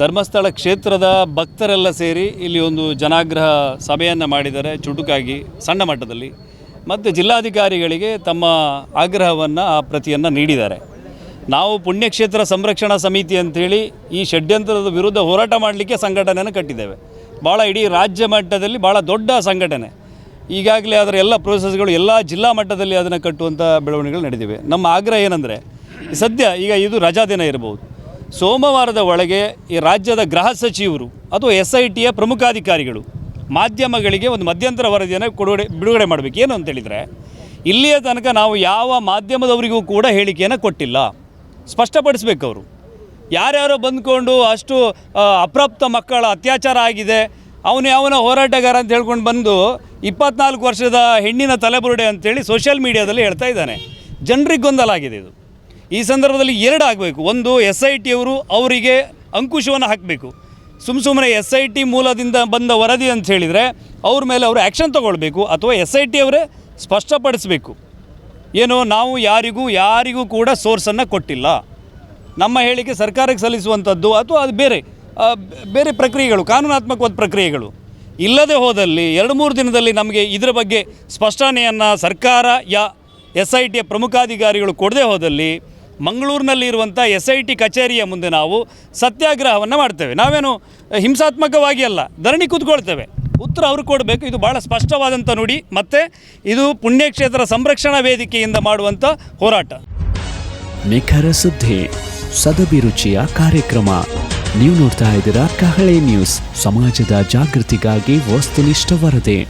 ಧರ್ಮಸ್ಥಳ ಕ್ಷೇತ್ರದ ಭಕ್ತರೆಲ್ಲ ಸೇರಿ ಇಲ್ಲಿ ಒಂದು ಜನಾಗ್ರಹ ಸಭೆಯನ್ನು ಮಾಡಿದ್ದಾರೆ, ಚುಟುಕಾಗಿ, ಸಣ್ಣ ಮಟ್ಟದಲ್ಲಿ. ಮತ್ತು ಜಿಲ್ಲಾಧಿಕಾರಿಗಳಿಗೆ ತಮ್ಮ ಆಗ್ರಹವನ್ನು, ಆ ಪ್ರತಿಯನ್ನು ನೀಡಿದ್ದಾರೆ. ನಾವು ಪುಣ್ಯಕ್ಷೇತ್ರ ಸಂರಕ್ಷಣಾ ಸಮಿತಿ ಅಂಥೇಳಿ ಈ ಷಡ್ಯಂತ್ರದ ವಿರುದ್ಧ ಹೋರಾಟ ಮಾಡಲಿಕ್ಕೆ ಸಂಘಟನೆಯನ್ನು ಕಟ್ಟಿದ್ದೇವೆ. ಭಾಳ ಇಡೀ ರಾಜ್ಯ ಮಟ್ಟದಲ್ಲಿ ಭಾಳ ದೊಡ್ಡ ಸಂಘಟನೆ. ಈಗಾಗಲೇ ಅದರ ಎಲ್ಲ ಪ್ರೊಸೆಸ್ಗಳು ಎಲ್ಲ ಜಿಲ್ಲಾ ಮಟ್ಟದಲ್ಲಿ ಅದನ್ನು ಕಟ್ಟುವಂಥ ಬೆಳವಣಿಗೆಗಳು ನಡೆದಿವೆ ನಮ್ಮ ಆಗ್ರಹ ಏನಂದರೆ, ಸದ್ಯ ಈಗ ಇದು ರಜಾ ದಿನ ಇರಬಹುದು ಸೋಮವಾರದ ಒಳಗೆ ಈ ರಾಜ್ಯದ ಗೃಹ ಸಚಿವರು ಅಥವಾ ಎಸ್ ಐ ಟಿಯ ಪ್ರಮುಖಾಧಿಕಾರಿಗಳು ಮಾಧ್ಯಮಗಳಿಗೆ ಒಂದು ಮಧ್ಯಂತರ ವರದಿಯನ್ನು ಕೊಡುಗಡೆ, ಬಿಡುಗಡೆ ಮಾಡಬೇಕು. ಏನು ಅಂತೇಳಿದರೆ ಇಲ್ಲಿಯ ತನಕ ನಾವು ಯಾವ ಮಾಧ್ಯಮದವರಿಗೂ ಕೂಡ ಹೇಳಿಕೆಯನ್ನು ಕೊಟ್ಟಿಲ್ಲ. ಸ್ಪಷ್ಟಪಡಿಸ್ಬೇಕು ಅವರು. ಯಾರ್ಯಾರೋ ಬಂದ್ಕೊಂಡು ಅಷ್ಟು ಅಪ್ರಾಪ್ತ ಮಕ್ಕಳ ಅತ್ಯಾಚಾರ ಆಗಿದೆ, ಅವನು ಯಾವನ ಹೋರಾಟಗಾರ ಅಂತ ಹೇಳ್ಕೊಂಡು ಬಂದು ಇಪ್ಪತ್ನಾಲ್ಕು ವರ್ಷದ ಹೆಣ್ಣಿನ ತಲೆಬುರುಡೆ ಅಂತೇಳಿ ಸೋಷಿಯಲ್ ಮೀಡಿಯಾದಲ್ಲಿ ಹೇಳ್ತಾ ಇದ್ದಾನೆ. ಜನರಿಗೆ ಗೊಂದಲ ಆಗಿದೆ ಇದು. ಈ ಸಂದರ್ಭದಲ್ಲಿ ಎರಡು ಆಗಬೇಕು. ಒಂದು ಎಸ್ ಐ ಟಿಯವರು ಅವರಿಗೆ ಅಂಕುಶವನ್ನು ಹಾಕಬೇಕು. ಸುಮ್ಮ ಸುಮ್ಮನೆ ಎಸ್ ಐ ಟಿ ಮೂಲದಿಂದ ಬಂದ ವರದಿ ಅಂತ ಹೇಳಿದರೆ ಅವ್ರ ಮೇಲೆ ಅವರು ಆ್ಯಕ್ಷನ್ ತೊಗೊಳ್ಬೇಕು ಅಥವಾ ಎಸ್ ಐ ಟಿ ಅವರೇ ಸ್ಪಷ್ಟಪಡಿಸಬೇಕು. ಏನು, ನಾವು ಯಾರಿಗೂ ಯಾರಿಗೂ ಕೂಡ ಸೋರ್ಸನ್ನು ಕೊಟ್ಟಿಲ್ಲ. ನಮ್ಮ ಹೇಳಿಕೆ ಸರ್ಕಾರಕ್ಕೆ ಸಲ್ಲಿಸುವಂಥದ್ದು ಅಥವಾ ಅದು ಬೇರೆ ಬೇರೆ ಪ್ರಕ್ರಿಯೆಗಳು, ಕಾನೂನಾತ್ಮಕವಾದ ಪ್ರಕ್ರಿಯೆಗಳು. ಇಲ್ಲದೆ ಹೋದಲ್ಲಿ ಎರಡು ಮೂರು ದಿನದಲ್ಲಿ ನಮಗೆ ಇದರ ಬಗ್ಗೆ ಸ್ಪಷ್ಟನೆಯನ್ನು ಸರ್ಕಾರ, ಯಾ ಎಸ್ ಐ ಟಿಯ ಪ್ರಮುಖಾಧಿಕಾರಿಗಳು ಕೊಡದೆ ಹೋದಲ್ಲಿ ಮಂಗಳೂರಿನಲ್ಲಿ ಇರುವಂಥ ಎಸ್ ಐ ಟಿ ಕಚೇರಿಯ ಮುಂದೆ ನಾವು ಸತ್ಯಾಗ್ರಹವನ್ನು ಮಾಡ್ತೇವೆ. ನಾವೇನು ಹಿಂಸಾತ್ಮಕವಾಗಿ ಅಲ್ಲ, ಧರಣಿ ಕೂತ್ಕೊಳ್ತೇವೆ. ಉತ್ತರ ಅವರು ಕೊಡಬೇಕು, ಇದು ಭಾಳ ಸ್ಪಷ್ಟವಾದಂಥ ನುಡಿ, ಮತ್ತು ಇದು ಪುಣ್ಯಕ್ಷೇತ್ರ ಸಂರಕ್ಷಣಾ ವೇದಿಕೆಯಿಂದ ಮಾಡುವಂಥ ಹೋರಾಟ. ನಿಖರ ಸುದ್ದಿ ಸದಭಿರುಚಿಯ ಕಾರ್ಯಕ್ರಮ. ನೀವು ನೋಡ್ತಾ ಇದ್ದೀರಾ ಕಹಳೆ ನ್ಯೂಸ್, ಸಮಾಜದ ಜಾಗೃತಿಗಾಗಿ ವಸ್ತುನಿಷ್ಠ ವರದಿ.